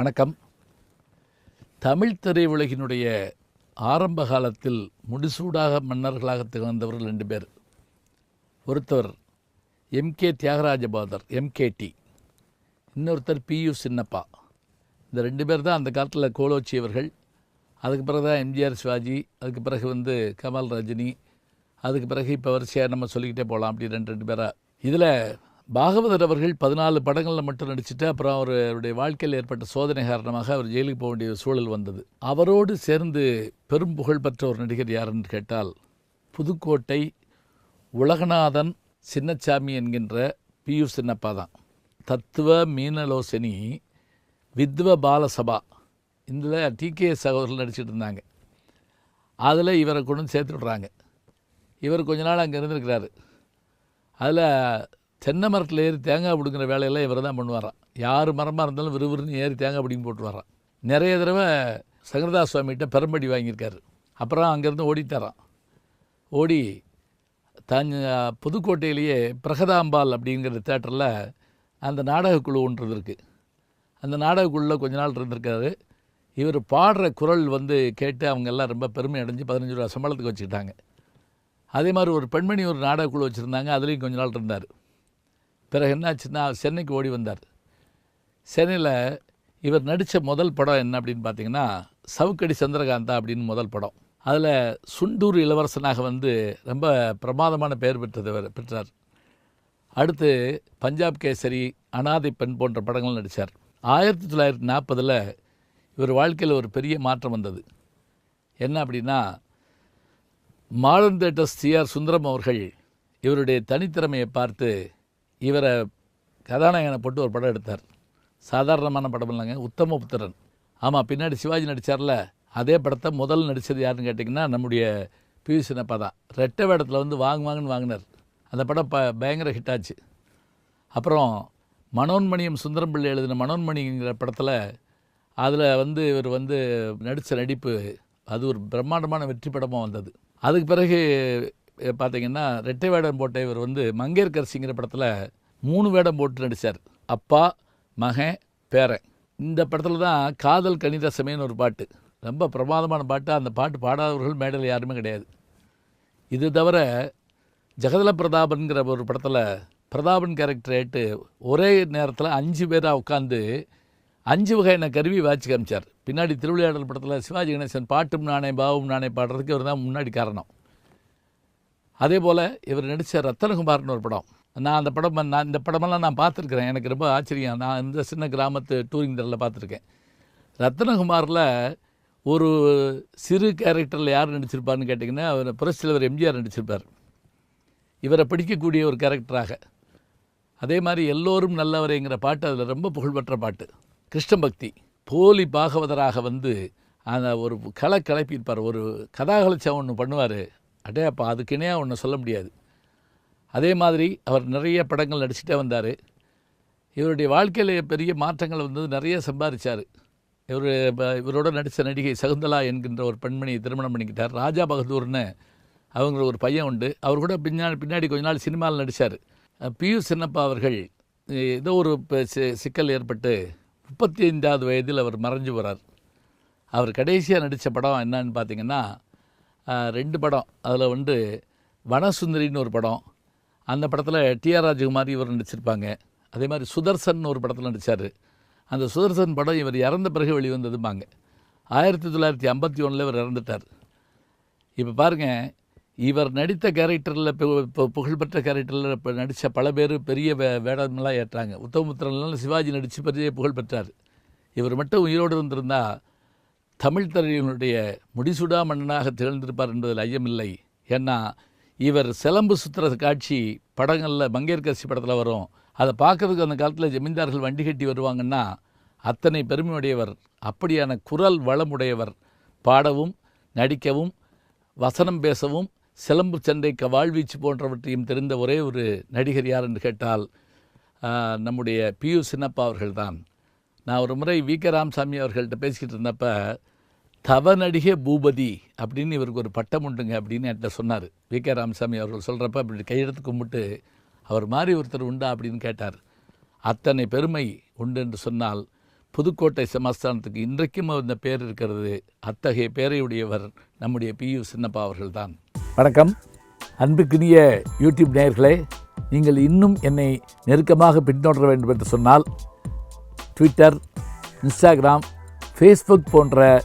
வணக்கம். தமிழ் திரையுலகினுடைய ஆரம்ப காலத்தில் முடிசூடாக மன்னர்களாக திகழ்ந்தவர்கள் ரெண்டு பேர். ஒருத்தவர் M K Thyagaraja Bhagavathar M K T இன்னொருத்தர் பியு சின்னப்பா. இந்த ரெண்டு பேர் தான் அந்த காலத்தில் கோலோச்சியவர்கள் அதுக்கு பிறகு தான் எம்ஜிஆர் சிவாஜி அதுக்கு பிறகு வந்து கமல் ரஜினி அதுக்கு பிறகு இப்போ வரிசையாக நம்ம சொல்லிக்கிட்டே போகலாம் அப்படி ரெண்டு ரெண்டு பேராக இதில் பாகவதர் அவர்கள் பதினாலு படங்களில் மட்டும் நடிச்சுட்டு அப்புறம் அவர் அவருடைய வாழ்க்கையில் ஏற்பட்ட சோதனை காரணமாக அவர் ஜெயிலுக்கு போக வேண்டிய சூழல் வந்தது. அவரோடு சேர்ந்து பெரும் புகழ் பெற்ற ஒரு நடிகர் யாருன்னு கேட்டால் புதுக்கோட்டை உலகநாதன் சின்னச்சாமி என்கின்ற பியு சின்னப்பா தான். தத்துவ மீனலோசனி வித்வ பாலசபா. இதில் டிகேஎஸ் சகோதரர்கள் நடிச்சிட்டு இருந்தாங்க. அதில் இவரை கொண்டு சேர்த்து விட்றாங்க. இவர் கொஞ்ச நாள் அங்கே இருந்திருக்கிறாரு. அதில் தென்னை மரத்தில் ஏறி தேங்காய் பிடுங்கிற வேலையெல்லாம் இவர் தான் பண்ணுவாராம். யார் மரமாக இருந்தாலும் விறுவிறுன்னு ஏறி தேங்காய் பிடிங்கி போட்டு நிறைய தடவை சங்கரதாஸ் சுவாமிகிட்ட பெரும்படி வாங்கியிருக்காரு. அப்புறம் அங்கேருந்து ஓடித்தரான் ஓடி தஞ்ச புதுக்கோட்டையிலேயே பிரகதாம்பாள் அப்படிங்கிற தேட்டரில் அந்த நாடகக்குழு ஒன்று இருக்குது அந்த நாடகக்குழுவில் கொஞ்ச நாள் இருந்திருக்காரு. இவர் பாடுற குரல் வந்து கேட்டு அவங்க எல்லாம் ரொம்ப பெருமை அடைஞ்சு பதினஞ்சு ரூபா சம்பளத்துக்கு வச்சுக்கிட்டாங்க. அதே மாதிரி ஒரு பெண்மணி ஒரு நாடகக்குழு வச்சுருந்தாங்க. அதுலேயும் கொஞ்ச நாள் இருந்தார். பிறகு என்னாச்சுன்னா சென்னைக்கு ஓடி வந்தார். சென்னையில் இவர் நடித்த முதல் படம் என்ன அப்படின்னு பார்த்தீங்கன்னா சவுக்கடி சந்திரகாந்தா அப்படின்னு முதல் படம். அதில் சுண்டூர் இளவரசனாக வந்து ரொம்ப பிரமாதமான பெயர் பெற்றது பெற்றார். அடுத்து பஞ்சாப் கேசரி அனாதை பெண் போன்ற படங்கள் நடித்தார் ஆயிரத்தி தொள்ளாயிரத்தி நாற்பதில் இவர் வாழ்க்கையில் ஒரு பெரிய மாற்றம் வந்தது. என்ன அப்படின்னா மாடர்ன் தேட்டர்ஸ் சிஆர் சுந்தரம் அவர்கள் இவருடைய தனித்திறமையை பார்த்து இவரை கதாநாயகனை போட்டு ஒரு படம் எடுத்தார். சாதாரணமான படம் இல்லைங்க உத்தமபுத்திரன். ஆமாம் பின்னாடி சிவாஜி நடித்தார்ல அதே படத்தை முதல் நடித்தது யாருன்னு கேட்டிங்கன்னா நம்முடைய பி சின்னப்பா தான். ரெட்டை வேடத்தில் வந்து வாங்குவாங்கன்னு வாங்கினார். அந்த படம் ப பயங்கர ஹிட் ஆச்சு. அப்புறம் மனோன்மணியம் சுந்தரம் பிள்ளை எழுதின மனோன்மணிங்கிற படத்தில் அதில் வந்து இவர் வந்து நடித்த நடிப்பு அது ஒரு பிரம்மாண்டமான வெற்றி படமாக வந்தது. அதுக்கு பிறகு பார்த்தீங்கன்னா ரெட்டை வேடம் போட்ட இவர் வந்து மங்கேற்கரசிங்கிற படத்தில் மூணு வேடம் போட்டு நடித்தார் அப்பா மகன் பேரன். இந்த படத்தில் தான் காதல் கணிதசமேன்னு ஒரு பாட்டு. ரொம்ப பிரமாதமான பாட்டு அந்த பாட்டு பாடாதவர்கள் மேடையில் யாருமே கிடையாது. இது தவிர ஜெகதல பிரதாபன்கிற ஒரு படத்தில் பிரதாபன் கேரக்டர் ஏட்டு ஒரே நேரத்தில் அஞ்சு பேராக உட்காந்து அஞ்சு வகையான கருவி வாட்சி காமிச்சார். பின்னாடி திருவிளையாடல் படத்தில் சிவாஜி கணேசன் பாட்டும் நானே பாவும் நானே பாடுறதுக்கு இவர் தான் முன்னாடி காரணம். அதே போல் இவர் நடித்த ரத்தனகுமார்னு ஒரு படம். நான் அந்த படம் நான் இந்த படமெல்லாம் நான் பார்த்துருக்குறேன். எனக்கு ரொம்ப ஆச்சரியம். நான் இந்த சின்ன கிராமத்து டூரிங் தரில் பார்த்துருக்கேன். ரத்தனகுமாரில் ஒரு சிறு கேரக்டரில் யார் நடிச்சிருப்பார்னு கேட்டிங்கன்னா அவர் புரட்சித்தலைவர் எம்ஜிஆர் நடிச்சிருப்பார். இவரை பிடிக்கக்கூடிய ஒரு கேரக்டராக அதே மாதிரி எல்லோரும் நல்லவரைங்கிற பாட்டு அதில் ரொம்ப புகழ்பெற்ற பாட்டு. கிருஷ்ணபக்தி போலி பாகவதராக வந்து அந்த ஒரு களை கிளப்பியிருப்பார் ஒரு கதாகலச்சம் ஒன்று பண்ணுவார். அடே அப்போ அதுக்குன்னே ஒன்று சொல்ல முடியாது. அதே மாதிரி அவர் நிறைய படங்கள் நடிச்சுட்டே வந்தார். இவருடைய வாழ்க்கையில் பெரிய மாற்றங்கள் வந்தது நிறைய சம்பாதிச்சார். இவர் இவரோட நடித்த நடிகை சகுந்தலா என்கின்ற ஒரு பெண்மணியை திருமணம் பண்ணிக்கிட்டார். ராஜா பகதூர்னு அவங்க ஒரு பையன் உண்டு. அவர் கூட பின்னாடி பின்னாடி கொஞ்ச நாள் சினிமாவில் நடித்தார் பியு சின்னப்பா அவர்கள் ஏதோ ஒரு சிக்கல் ஏற்பட்டு முப்பத்தி ஐந்தாவது வயதில் அவர் மறைஞ்சு போகிறார் அவர் கடைசியாக நடித்த படம் என்னன்னு பார்த்தீங்கன்னா ரெண்டு படம். அதில் வந்து வனசுந்தரின்னு ஒரு படம். அந்த படத்தில் டிஆர் ராஜகுமார் இவர் நடிச்சிருப்பாங்க. அதே மாதிரி சுதர்சன் ஒரு படத்தில் நடித்தார் அந்த சுதர்சன் படம் இவர் இறந்த பிறகு வெளிவந்ததும்பாங்க. ஆயிரத்தி தொள்ளாயிரத்தி ஐம்பத்தி ஒன்றில் இவர் இறந்துட்டார். இப்போ பாருங்கள் இவர் நடித்த கேரக்டரில் இப்போ புகழ்பெற்ற கேரக்டரில் இப்போ நடித்த பல பேர் பெரிய வே வேடமெல்லாம் ஏற்றாங்க. உத்தமபுத்திரன்லாம் சிவாஜி நடித்து பெரிய புகழ் பெற்றார். இவர் மட்டும் உயிரோடு இருந்திருந்தால் தமிழ் தலைவனுடைய முடிசுடா மன்னனாக திகழ்ந்திருப்பார் என்பதில் ஐயமில்லை. ஏன்னா இவர் சிலம்பு சுத்துற காட்சி படங்களில் மங்கையர்கரசி படத்தில் வரும். அதை பார்க்கறதுக்கு அந்த காலத்தில் ஜமீன்தார்கள் வண்டி கட்டி வருவாங்கன்னா அத்தனை பெருமையுடையவர் அப்படியான குரல் வளமுடையவர் பாடவும் நடிக்கவும் வசனம் பேசவும் சிலம்பு சண்டைக்கு வாழ்வீச்சு போன்றவற்றையும் தெரிந்த ஒரே ஒரு நடிகர் யார் என்று கேட்டால் நம்முடைய பியு சின்னப்பா அவர்கள்தான். நான் ஒரு முறை வி கே ராமசாமி அவர்கள்ட்ட பேசிக்கிட்டு இருந்தப்போ தவ நடிகை பூபதி அப்படின்னு இவருக்கு ஒரு பட்டம் உண்டுங்க அப்படின்னு என்கிட்ட சொன்னார். வி. கே. ராமசாமி அவர்கள் சொல்கிறப்ப அப்படி கையெழுத்து கும்பிட்டு அவர் மாதிரி ஒருத்தர் உண்டா? அப்படின்னு கேட்டார். அத்தனை பெருமை உண்டு என்று சொன்னால் புதுக்கோட்டை சமஸ்தானத்துக்கு இன்றைக்கும் அந்த பேர் இருக்கிறது. அத்தகைய பேரையுடையவர் நம்முடைய பியு சின்னப்பா அவர்கள்தான். வணக்கம். அன்புக்குரிய யூடியூப் நேயர்களே நீங்கள் இன்னும் என்னை நெருக்கமாக பின்தொடர வேண்டும் என்று சொன்னால் ட்விட்டர் இன்ஸ்டாகிராம் ஃபேஸ்புக் போன்ற